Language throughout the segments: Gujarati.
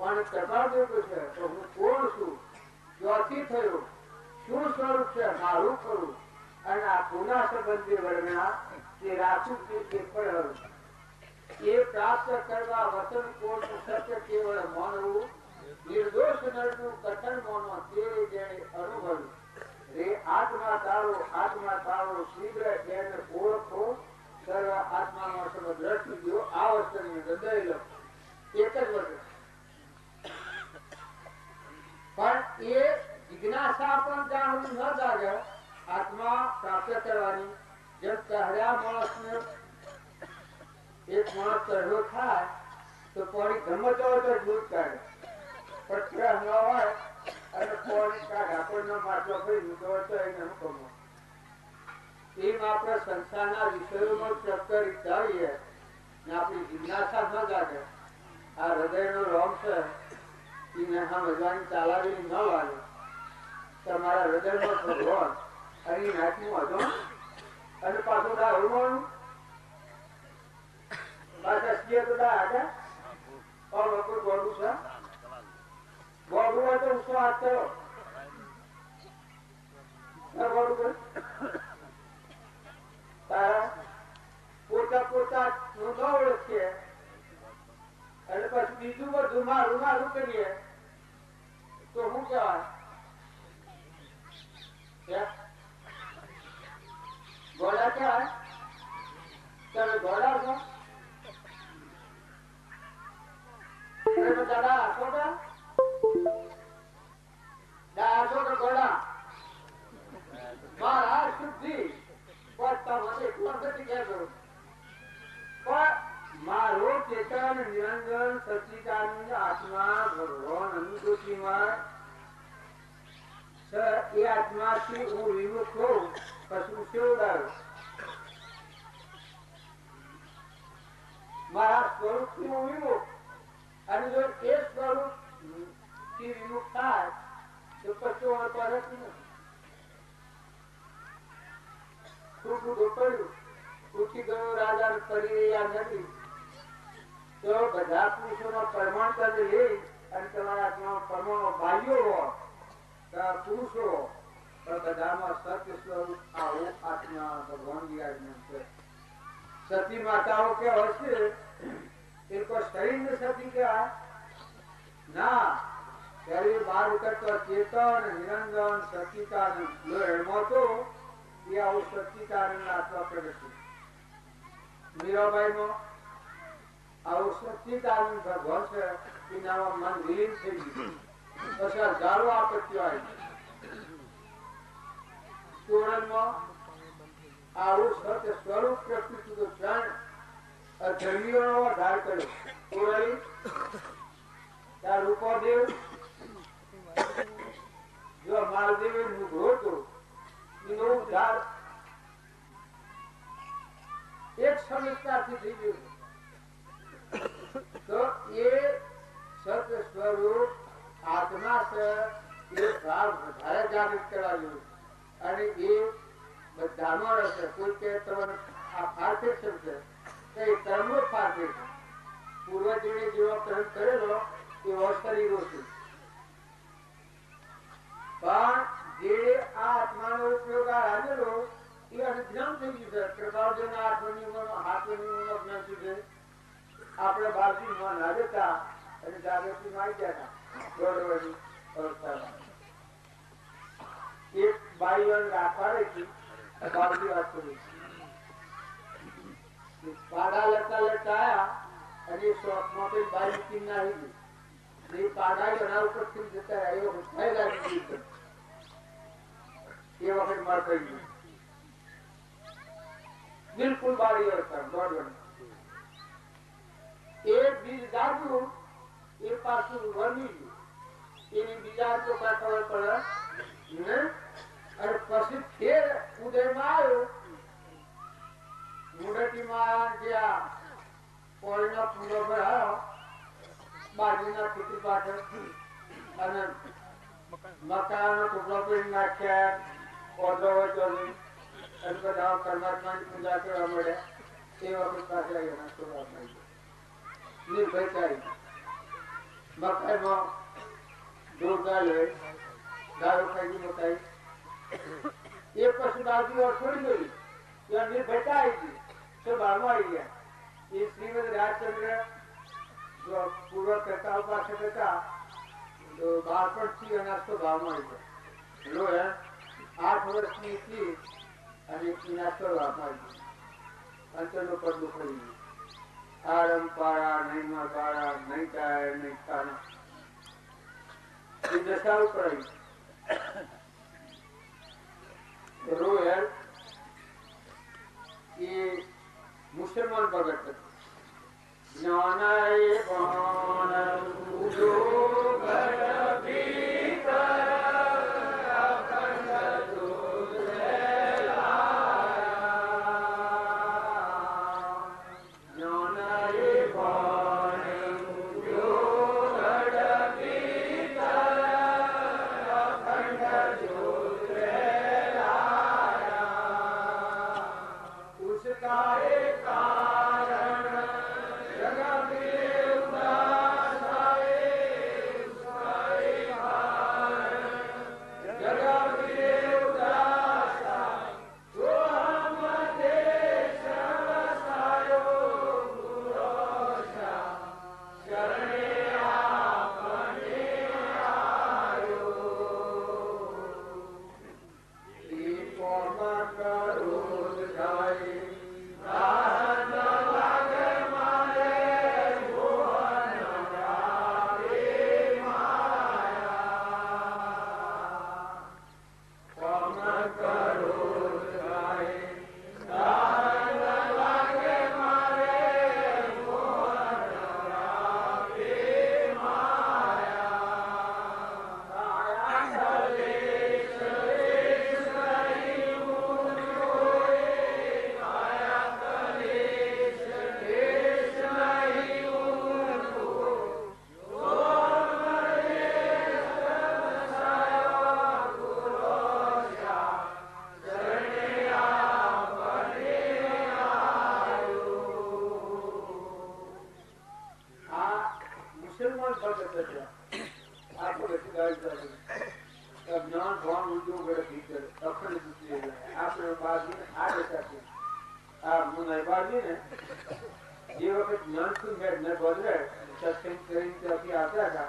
પણ પ્રભાદેવ છે, તો હું કોણ છું? ક્યાંથી થયો? શું સ્વરૂપ છે? મારું ખરું. અને આ પુના સંબંધી વર્ણના તે રાખું તે પણ એ પ્રાપ્ત કરવા વતન કોણ સત્ય કેવળ માનવું નિર્દોષ નરનું કથન માનો તે જેને અનુભવ્યું. રે આત્મા તારો આત્મા તારો શીઘ્ર એને ઓળખો. સર્વ આત્માનો સમજ દ્રષ્ટિ ગયો, આ વસ્તુની હૃદય લખો. એક જ વસ્તુ પણ એ એમ આપણે સંસારના વિષયોમાં ચક્કર વિચારીએ ને આપણી જિજ્ઞાસા ન જાગે. આ હૃદયનો રોગ છે એને સમજવાની ચાલાવી ન લાગે. તમારા હૃદયમાં ભગવાન. અહીં નાચનું હતો અને પાછું દા હળવાનું પાછા સ્ત્રીઓ બધા હતા પણ લોકો ગોળું છે? ગોળું હોય તો ઉસો હાથ કરો. તારા પોતા પોતા નું ન ઓળખીએ અને પછી બીજું બધું મારું મારું કરીએ. તો હું કહેવાય ઘોડા ક્યાં તમે ઘોડા છો દાદા આસો કા દા આસો કે ઘોડા મારા શુદ્ધિ પડતા મને એટલો નથી કહેતો પણ મારો ચેતન નિરંજન સચિદાનંદ આત્મા ભગવાન અનુભૂતિમાં સર એ આત્માથી હું વિમુખ હોઉં પછી સેવડાવું મારા સ્વરૂપથી હું વિમુખ. અને જો એ સ્વરૂપથી વિમુખ થાય, તો પછી હું નથી બધા પુરુષોનો પરમાણ પદ લઈ અને તમારા પરમાણુ ભાઈઓ હો પુરુષો પણ બધામાં સત્ય સ્વરૂપ આવો આત્મા ભગવાન કે હશે એ કોઈ શરીર ને સતી કહેવાય ના, શરીર બહાર ઉતરતો ચેતન, નિરંજન સચિતાનંદ એમાં તો એ આવું સચિતાનંદ આત્મા પ્રગટ મીરાબાઈ નો આવું સચિતાનંદ ભગવાન છે એનામાં મન વિલીન થઈ ગયું. પછી હજારો આપત્તિઓ આવી. તોરણમાં આવું સત્ય સ્વરૂપ પ્રકૃતિ તો એ સત્ય સ્વરૂપ આત્મા છે એ ભાવ વધારે જાગૃત કરાવ્યો અને એ બધાનો રહેશે કોઈ કે તમને આ ફાર્ફેટ છે. તો એ છે. છે. છે આપણે બાજુમાં ના જતા અને જાગૃતિ માં આવી ગયા હતા. એક બાઈ રાખવા રહી બાબી વાત કરી. પાડા એ બિલકુલ બારી એ બીજ દાદુ એ પાછું વળી ગયું. એની બીજા તો ખબર પડે અને પછી ફેર ઉદયમાં આવ્યો. મુડટીમાં જે આ પોળીનો ફૂલો પર આવ્યો બાજુના ખેતી પાછળ અને મકાનો ટુકડો કરી નાખ્યા પોદરો ચોરી અને મળ્યા. એ વખત આવ્યા નિર્ભયતાઈ મકાઈમાં દો લે ગાયો ખાઈ મકાઈ એક પછી બાજુ છોડી દોરી ત્યાં નિર્ભયતા આવી ગઈ. તો બહારમાં આવી ગયા. એ શ્રીમદ રાજચંદ્ર પૂર્વ ઉપાસક હતા બાળપણથી અનાજ તો ભાવમાં આવી ગયા. આઠ વર્ષની હતી અને ભાવમાં પડી ગયો. આરમ પારા નહીં પારા નહીં ટાયર નહીં ખાના એ દશા ઉપર આવી એ મુસલમાન પ્રગટ કર્યું. જ્ઞાનાય બાણ આ ગાડી આપણે આ દશા છે આ બાજુ ને જે વખત જ્ઞાન શું મેળ ન બદલે સત્સંગ કરીને ત્યાંથી આવતા હતા,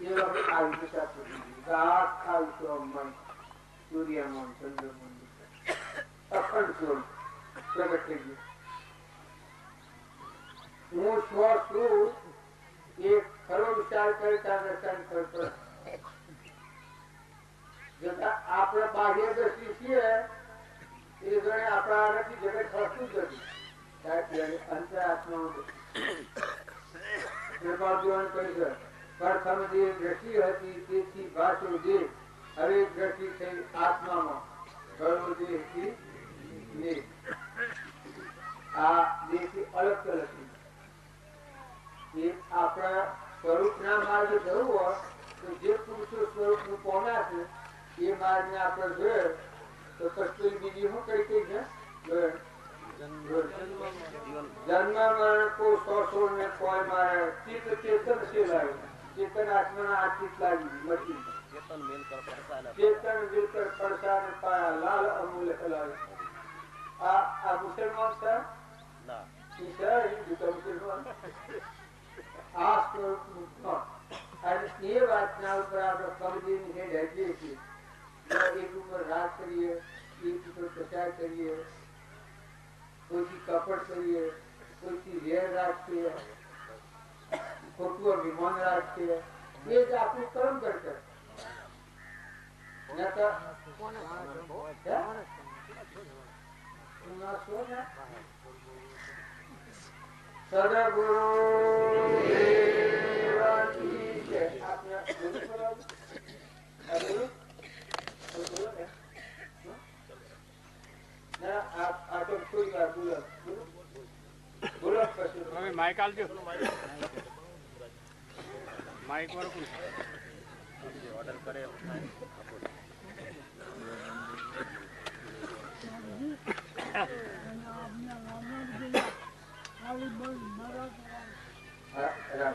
એ વખત દશા થઈ ગઈ આખા મન સૂર્યમન ચંદ્રમન અખંડ સ્વરૂપ પ્રગટ થઈ ગયું. હું સ્વ છું એક ખરો વિચાર કરતા દર્શન કરતો જતા આપણે બાહ્ય દ્રષ્ટિ છીએ, એ ગણે આપણા નથી જગત ફરતું જ નથી. અંતરાત્માનું કૃપાળુઓને કહ્યું છે પ્રથમ જે દ્રષ્ટિ હતી, તેથી ભાષો જે હવે દ્રષ્ટિ થઈ આત્મામાં. ઘણો જે હતી આ દેહથી અલગ અલગ છે એ ના માર્ગ જવું હોય તો જે પુરુષો સ્વરૂપનું પામ્યા છે એ માર્ગ ને આપણે જોઈએ તો કસ્તુરી બીજી શું કઈ કઈ છે? જન્મ મરણ કો સો સો ને કોઈ મારે ચિત્ત ચેતન છે લાગ્યું ચેતન આત્માના આ ચિત્ત લાગી મટી ચેતન મેલ કર પડતા ચેતન વિતર પડસાને પાયા લાલ અમૂલ્ય કલાવે આ આ મુસલમાન છે ના. ઈ છે હિન્દુ મુસલમાન. એ વાતના ઉપર આપણે કમજોરી છે રહેજીએ છીએ એક ઉપર રાગ કરીએ એક ઉપર પ્રચાર કરીએ કોઈથી કપટ કરીએ કોઈથી વેર રાખીએ ખોટું અભિમાન રાખીએ એ જ આપણું કર્મ કરશે ન તો હે? તું ના છો ને સદગુરુ દેવની જય. આપણે ગુરુ બોલાવો? આ ગુરુ? આ ગુરુ ને? ના, આ આ તો કોઈ વાર બોલો. ગુરુ? બોલો પછી. હવે માઇક આલજો માઇક કોણ ઓર્ડર કરે થાય હા, રામ.